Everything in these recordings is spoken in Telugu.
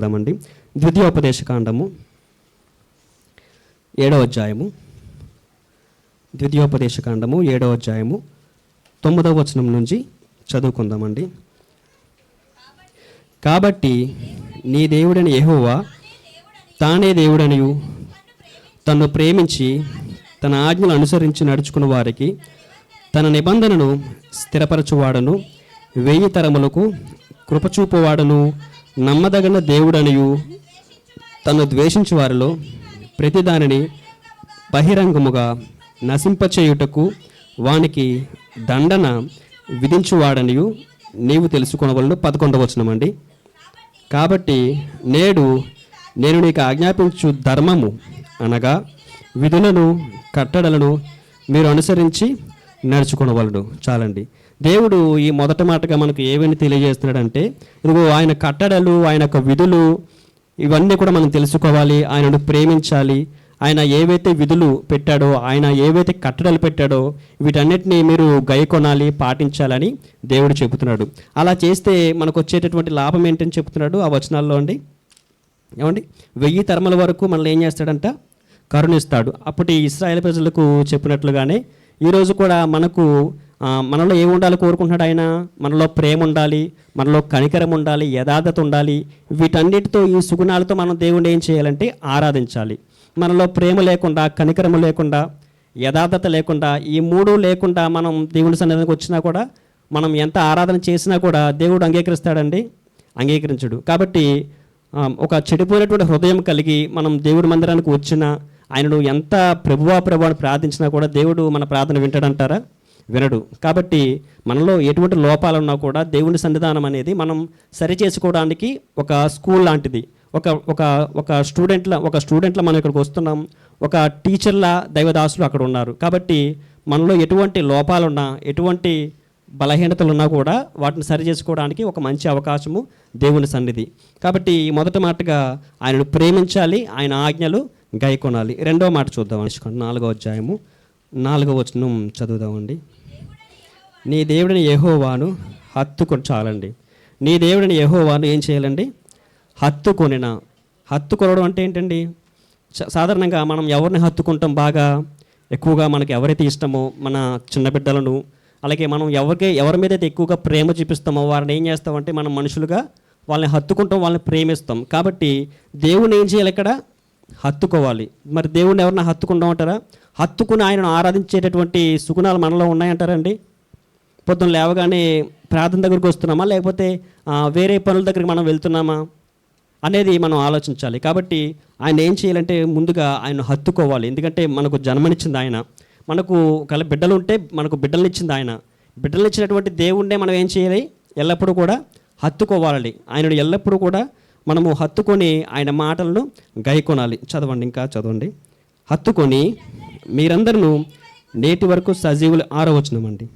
చూద్దామండి ద్వితీయోపదేశకాండము. ఏడవ అధ్యాయము. ద్వితీయోపదేశకాండము ఏడవ అధ్యాయము తొమ్మిదవ వచనం నుంచి చదువుకుందామండి. కాబట్టి నీ దేవుడని యెహోవా తానే దేవుడనియు. తన్ను ప్రేమించి తన ఆజ్ఞలు అనుసరించి నడుచుకున్న వారికి తన నిబంధనను స్థిరపరచువాడను వెయ్యి తరములకు కృపచూపువాడను నమ్మదగిన దేవుడనియు తను ద్వేషించు వారిలో ప్రతిదానిని బహిరంగముగా నశింపచేయుటకు వానికి దండన విధించువాడనియు నీవు తెలుసుకొనవలను పదకొండవచనమండి కాబట్టి నేడు నేను నీకు ఆజ్ఞాపించు ధర్మము అనగా విధులను కట్టడలను మీరు అనుసరించి నడుచుకునవలడు చాలండి. దేవుడు ఈ మొదటి మాటగా మనకు ఏమని తెలియజేస్తున్నాడంటే ఇదిగో ఆయన కట్టడలు ఆయన యొక్క విధులు ఇవన్నీ కూడా మనం తెలుసుకోవాలి ఆయనను ప్రేమించాలి. ఆయన ఏవైతే విధులు పెట్టాడో ఆయన ఏవైతే కట్టడలు పెట్టాడో వీటన్నిటిని మీరు గైకొనాలి పాటించాలని దేవుడు చెబుతున్నాడు. అలా చేస్తే మనకు వచ్చేటటువంటి లాభం ఏంటని చెప్తున్నాడు ఆ వచనాల్లో అండి? ఏమండి? వెయ్యి తరమల వరకు మనల్ని ఏం చేస్తాడంట? కరుణిస్తాడు. అప్పటి ఇస్రాయేల్ ప్రజలకు చెప్పినట్లుగానే ఈరోజు కూడా మనకు మనలో ఏమి ఉండాలి కోరుకుంటున్నాడు ఆయన? మనలో ప్రేమ ఉండాలి మనలో కనికరం ఉండాలి యథార్థత ఉండాలి. వీటన్నిటితో ఈ సుగుణాలతో మనం దేవుణ్ణి ఏం చేయాలంటే ఆరాధించాలి. మనలో ప్రేమ లేకుండా కనికరము లేకుండా యథార్థత లేకుండా ఈ మూడు లేకుండా మనం దేవుని సన్నిధికి వచ్చినా కూడా మనం ఎంత ఆరాధన చేసినా కూడా దేవుడు అంగీకరిస్తాడండి? అంగీకరించడు. కాబట్టి ఒక చెడిపోయినటువంటి హృదయం కలిగి మనం దేవుడి మందిరానికి వచ్చినా ఆయనను ఎంత ప్రభువా ప్రభు అని ప్రార్థించినా కూడా దేవుడు మన ప్రార్థన వింటాడంటారా? వినడు. కాబట్టి మనలో ఎటువంటి లోపాలు ఉన్నా కూడా దేవుని సన్నిధానం అనేది మనం సరి చేసుకోవడానికి ఒక స్కూల్ లాంటిది. ఒక ఒక ఒక స్టూడెంట్ల ఒక స్టూడెంట్ల మనం ఇక్కడికి వస్తున్నాం. ఒక టీచర్ల దైవదాసులు అక్కడ ఉన్నారు. కాబట్టి మనలో ఎటువంటి లోపాలున్నా ఎటువంటి బలహీనతలు ఉన్నా కూడా వాటిని సరి చేసుకోవడానికి ఒక మంచి అవకాశము దేవుని సన్నిధి. కాబట్టి మొదటి మాటగా ఆయనను ప్రేమించాలి ఆయన ఆజ్ఞలు గైకొనాలి. రెండవ మాట చూద్దాం. అనుకోండి నాలుగో అధ్యాయము నాలుగో వచనం చదువుదామండి. నీ దేవుడిని యహోవాను హత్తుకొని చాలండి నీ దేవుడిని యహోవాను ఏం చేయాలండి? హత్తుకొనిన. హత్తుకొనడం అంటే ఏంటండి? చ- సాధారణంగా మనం ఎవరిని హత్తుకుంటాం బాగా? ఎక్కువగా మనకి ఎవరైతే ఇష్టమో మన చిన్న బిడ్డలను అలాగే మనం ఎవరికి ఎవరి మీద అయితే ఎక్కువగా ప్రేమ చూపిస్తామో వారిని ఏం చేస్తామంటే మనం మనుషులుగా వాళ్ళని హత్తుకుంటాం వాళ్ళని ప్రేమిస్తాం. కాబట్టి దేవుని ఏం చేయాలి ఇక్కడ? హత్తుకోవాలి. మరి దేవుణ్ణి ఎవరిని హత్తుకుంటాం అంటారా? హత్తుకుని ఆయనను ఆరాధించేటటువంటి సుగుణాలు మనలో ఉన్నాయంటారండి పొద్దున్న లేవగానే ప్రార్థన దగ్గరికి వస్తున్నామా? లేకపోతే వేరే పనుల దగ్గరికి మనం వెళ్తున్నామా? అనేది మనం ఆలోచించాలి. కాబట్టి ఆయన ఏం చేయాలంటే ముందుగా ఆయన హత్తుకోవాలి. ఎందుకంటే మనకు జన్మనిచ్చింది ఆయన. మనకు ఒకవేళ బిడ్డలు ఉంటే మనకు బిడ్డలనిచ్చింది ఆయన. బిడ్డలనిచ్చినటువంటి దేవుణ్ణే మనం ఏం చేయాలి? ఎల్లప్పుడూ కూడా హత్తుకోవాలి. ఆయనను ఎల్లప్పుడూ కూడా మనము హత్తుకొని ఆయన మాటలను గైకొనాలి. చదవండి ఇంకా చదవండి. హత్తుకొని మీరందరూ నేటి వరకు సజీవులు ఆరవచనమండి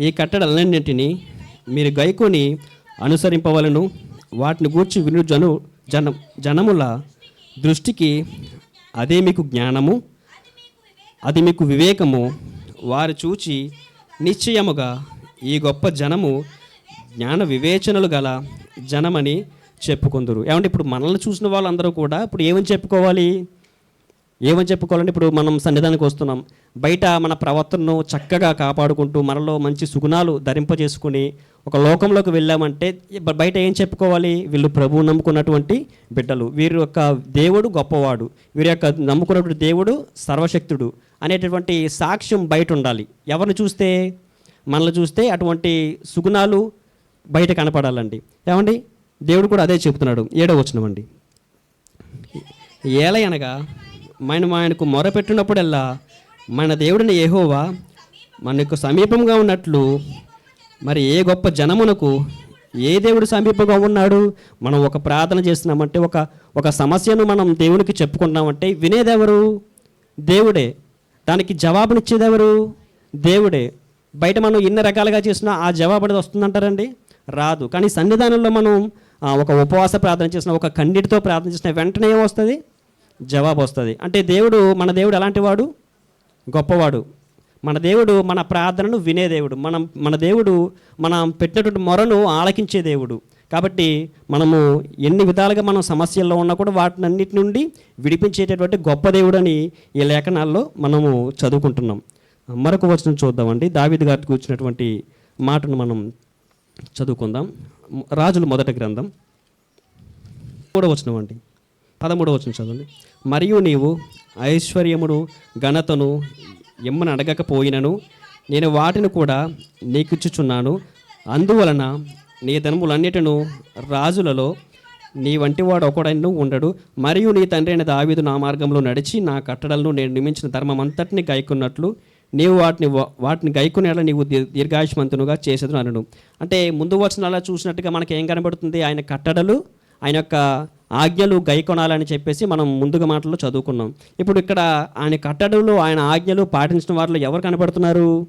ఈ కట్టడలన్నింటినీ మీరు గైకొని అనుసరింపవలను. వాటిని గూర్చి విను జను జన జనముల దృష్టికి అదే మీకు జ్ఞానము అది మీకు వివేకము. వారు చూచి నిశ్చయముగా ఈ గొప్ప జనము జ్ఞాన వివేచనలు గల జనమని చెప్పుకుందరు. ఏమంటే ఇప్పుడు మనల్ని చూసిన వాళ్ళందరూ కూడా ఇప్పుడు ఏమని చెప్పుకోవాలి? ఏమని చెప్పుకోవాలంటే ఇప్పుడు మనం సన్నిధానికి వస్తున్నాం. బయట మన ప్రవర్తనను చక్కగా కాపాడుకుంటూ మనలో మంచి సుగుణాలు ధరింపజేసుకుని ఒక లోకంలోకి వెళ్ళామంటే బయట ఏం చెప్పుకోవాలి? వీళ్ళు ప్రభువు నమ్ముకున్నటువంటి బిడ్డలు. వీరి యొక్క దేవుడు గొప్పవాడు. వీరి యొక్క నమ్ముకున్నటువంటి దేవుడు సర్వశక్తుడు అనేటటువంటి సాక్ష్యం బయట ఉండాలి. ఎవరిని చూస్తే? మనల్ని చూస్తే అటువంటి సుగుణాలు బయట కనపడాలండి. ఏమండి? దేవుడు కూడా అదే చెబుతున్నాడు. ఏడో వచనమండి ఏలయనగా మనం ఆయనకు మొరపెట్టినప్పుడల్లా మన దేవుడిని ఏహోవా మనకు సమీపంగా ఉన్నట్లు మరి ఏ గొప్ప జనమునకు ఏ దేవుడు సమీపంగా ఉన్నాడు? మనం ఒక ప్రార్థన చేస్తున్నామంటే ఒక ఒక సమస్యను మనం దేవునికి చెప్పుకున్నామంటే వినేదెవరు? దేవుడే. దానికి జవాబునిచ్చేదెవరు? దేవుడే. బయట మనం ఎన్ని రకాలుగా చేసినా ఆ జవాబు అనేది వస్తుందంటారండి? రాదు. కానీ సన్నిధానంలో మనం ఒక ఉపవాస ప్రార్థన చేసిన ఒక కన్నీటితో ప్రార్థన చేసిన వెంటనే ఏమొస్తుంది? జవాబు వస్తుంది అంటే దేవుడు మన దేవుడు ఎలాంటి వాడు గొప్పవాడు. మన దేవుడు మన ప్రార్థనను వినే దేవుడు. మనం మన దేవుడు మనం పెట్టినటువంటి మొరను ఆలకించే దేవుడు. కాబట్టి మనము ఎన్ని విధాలుగా మనం సమస్యల్లో ఉన్నా కూడా వాటిని అన్నిటి నుండి విడిపించేటటువంటి గొప్ప దేవుడని ఈ లేఖనాల్లో మనము చదువుకుంటున్నాం. మరొక వచనం చూద్దామండి. దావిద్ గారికి కూర్చున్నటువంటి మాటను మనం చదువుకుందాం. రాజుల మొదటి గ్రంథం. కూడా వచనం అండి. పదమూడవ వచ్చిన చదవండి. మరియు నీవు ఐశ్వర్యమును ఘనతను ఎమ్మని అడగకపోయినను నేను వాటిని కూడా నీకిచ్చుచున్నాను. అందువలన నీ ధనములన్నిటిను రాజులలో నీ వంటి వాడు ఒకడైనా ఉండడు. మరియు నీ తండ్రి అయిన దావీదు నా మార్గంలో నడిచి నా కట్టడలను నేను నిమించిన ధర్మం అంతటిని గైకున్నట్లు నీవు వాటిని వా- వాటిని గైకునేలా నీవు దీ- దీర్ఘాయుష్మంతునుగా చేసేది అనను. అంటే ముందు వచనాల్లో చూసినట్టుగా మనకి ఏం కనబడుతుంది? ఆయన కట్టడలు ఆయన యొక్క ఆజ్ఞలు గైకొనాలని చెప్పేసి మనం ముందుగా మాటల్లో చదువుకున్నాం. ఇప్పుడు ఇక్కడ ఆయన కట్టడలు ఆయన ఆజ్ఞలు పాటించిన వారిలో ఎవరు కనపడుతున్నారు?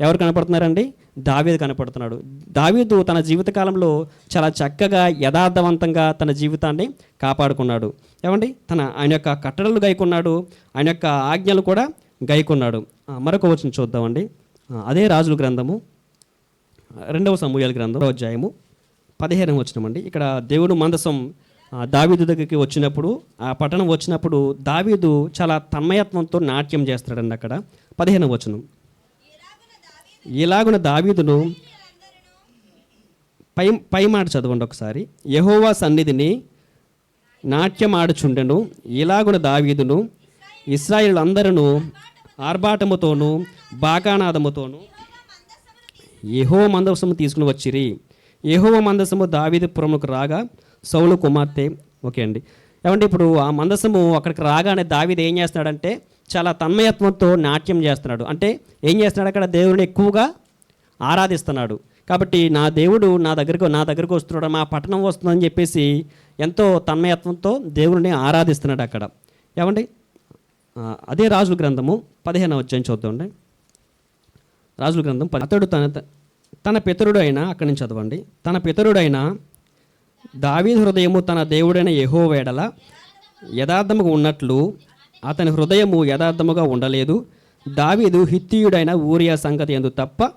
ఎవరు కనపడుతున్నారండి? దావీదు కనపడుతున్నాడు. దావీదు తన జీవితకాలంలో చాలా చక్కగా యథార్థవంతంగా తన జీవితాన్ని కాపాడుకున్నాడు. ఏమండి? తన ఆయన యొక్క కట్టడలు గైకున్నాడు ఆయన యొక్క ఆజ్ఞలు కూడా గైకున్నాడు. మరొక వచ్చిన చూద్దామండి. అదే రాజుల గ్రంథము రెండవ సమూహాల గ్రంథం అధ్యాయము పదిహేను వచ్చినామండి ఇక్కడ దేవుడు మందసం దావీదు దగ్గరికి వచ్చినప్పుడు ఆ పట్టణం వచ్చినప్పుడు దావీదు చాలా తన్మయత్వంతో నాట్యం చేస్తాడండి అక్కడ. పదిహేను వచనం. ఇలాగున దావీదును పై పై మాట చదవండి ఒకసారి. యహోవా సన్నిధిని నాట్యం ఆడుచుండెను ఇలాగున దావీదును ఇస్రాయిల్ అందరూ ఆర్భాటముతోనూ బాకానాదముతోనూ యహో మందసము తీసుకుని వచ్చిరి. యహోవ మందసము దావీదు పురముకు రాగా సౌలు కుమార్తె. ఓకే అండి. ఏమంటే ఇప్పుడు ఆ మందసము అక్కడికి రాగానే దావిది ఏం చేస్తున్నాడంటే చాలా తన్మయత్వంతో నాట్యం చేస్తున్నాడు. అంటే ఏం చేస్తున్నాడు అక్కడ? దేవుడిని ఎక్కువగా ఆరాధిస్తున్నాడు. కాబట్టి నా దేవుడు నా దగ్గరకు నా దగ్గరకు వస్తున్నాడు మా పట్టణం వస్తుందని చెప్పేసి ఎంతో తన్మయత్వంతో దేవుడిని ఆరాధిస్తున్నాడు అక్కడ. ఏమండి? అదే రాజుల గ్రంథము పదిహేను అధ్యాయం చూద్దామండి రాజుల గ్రంథం అతడు తన తన పితరుడు అక్కడి నుంచి చదవండి. తన పితరుడైన దావీదు హృదయము తన దేవుడైన యహో వేడల యథార్థముగా ఉన్నట్లు అతని హృదయము యథార్థముగా ఉండలేదు. దావీదు హిత్తియుడైన ఊరియా సంగతి ఎందు తప్ప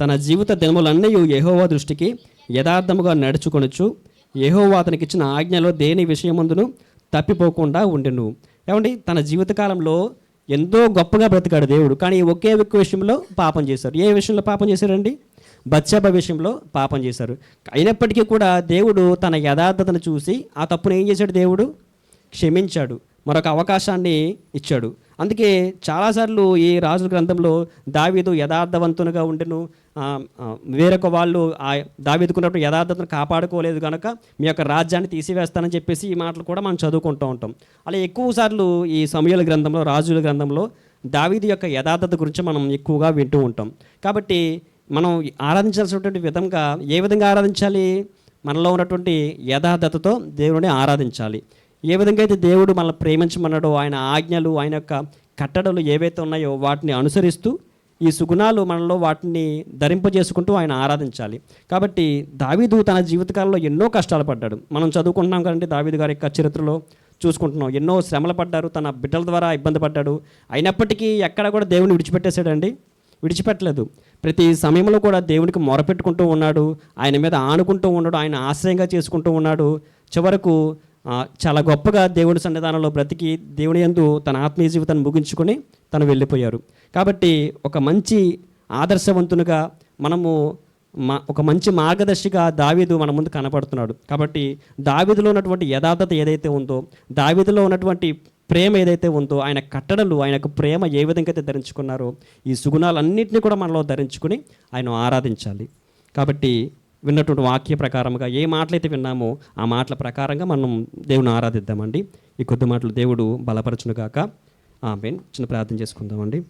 తన జీవిత దినములన్నీ యహోవా దృష్టికి యథార్థముగా నడుచుకొనొచ్చు యహోవా అతనికి ఇచ్చిన ఆజ్ఞలో దేని విషయమందును తప్పిపోకుండా ఉండెను. ఏమండి? తన జీవితకాలంలో ఎంతో గొప్పగా బ్రతికాడు దేవుడు. కానీ ఒకే ఒక్క విషయంలో పాపం చేశారు ఏ విషయంలో పాపం చేశారండి బత్సబ విషయంలో పాపం చేశారు. అయినప్పటికీ కూడా దేవుడు తన యథార్థతను చూసి ఆ తప్పును ఏం చేశాడు దేవుడు? క్షమించాడు. మరొక అవకాశాన్ని ఇచ్చాడు. అందుకే చాలాసార్లు ఈ రాజుల గ్రంథంలో దావీదు యథార్థవంతునిగా ఉండెను. వేరొక వాళ్ళు ఆ దావీదుకున్నప్పుడు యథార్థతను కాపాడుకోలేదు కనుక మీ యొక్క రాజ్యాన్ని తీసివేస్తానని చెప్పేసి ఈ మాటలు కూడా మనం చదువుకుంటూ ఉంటాం. అలా ఎక్కువ సార్లు ఈ సమయాల గ్రంథంలో రాజుల గ్రంథంలో దావీదు యొక్క యథార్థత గురించి మనం ఎక్కువగా వింటూ ఉంటాం. కాబట్టి మనం ఆరాధించాల్సినటువంటి విధంగా ఏ విధంగా ఆరాధించాలి? మనలో ఉన్నటువంటి యథార్థతతో దేవుడిని ఆరాధించాలి. ఏ విధంగా అయితే దేవుడు మనల్ని ప్రేమించమన్నాడో ఆయన ఆజ్ఞలు ఆయన యొక్క కట్టడలు ఏవైతే ఉన్నాయో వాటిని అనుసరిస్తూ ఈ సుగుణాలు మనలో వాటిని ధరింపజేసుకుంటూ ఆయన ఆరాధించాలి. కాబట్టి దావీదు తన జీవితకాలంలో ఎన్నో కష్టాలు పడ్డాడు. మనం చదువుకుంటున్నాం కదండి దావీదు గారి యొక్క చరిత్రలో చూసుకుంటున్నాం. ఎన్నో శ్రమలు పడ్డారు తన బిడ్డల ద్వారా ఇబ్బంది పడ్డాడు. అయినప్పటికీ ఎక్కడ కూడా దేవుని విడిచిపెట్టేశాడండి? విడిచిపెట్టలేదు. ప్రతి సమయంలో కూడా దేవునికి మొరపెట్టుకుంటూ ఉన్నాడు. ఆయన మీద ఆనుకుంటూ ఉన్నాడు. ఆయన ఆశ్రయంగా చేసుకుంటూ ఉన్నాడు. చివరకు చాలా గొప్పగా దేవుడి సన్నిధానంలో బ్రతికి దేవుని యందు తన ఆత్మీయ జీవితాన్ని ముగించుకొని తను వెళ్ళిపోయారు. కాబట్టి ఒక మంచి ఆదర్శవంతునిగా మనము మా ఒక మంచి మార్గదర్శిగా దావీదు మన ముందు కనపడుతున్నాడు. కాబట్టి దావీదులో ఉన్నటువంటి యథార్థత ఏదైతే ఉందో దావీదులో ఉన్నటువంటి ప్రేమ ఏదైతే ఉందో ఆయన కట్టడలు ఆయనకు ప్రేమ ఏ విధంగా అయితే ధరించుకున్నారో ఈ సుగుణాలన్నింటినీ కూడా మనలో ధరించుకుని ఆయన ఆరాధించాలి. కాబట్టి విన్నటువంటి వాక్య ప్రకారంగా ఏ మాటలైతే విన్నామో ఆ మాటల ప్రకారంగా మనం దేవుని ఆరాధిద్దామండి. ఈ కొద్ది మాటలు దేవుడు బలపరచునుగాక. ఆమె చిన్న ప్రార్థన చేసుకుందామండి.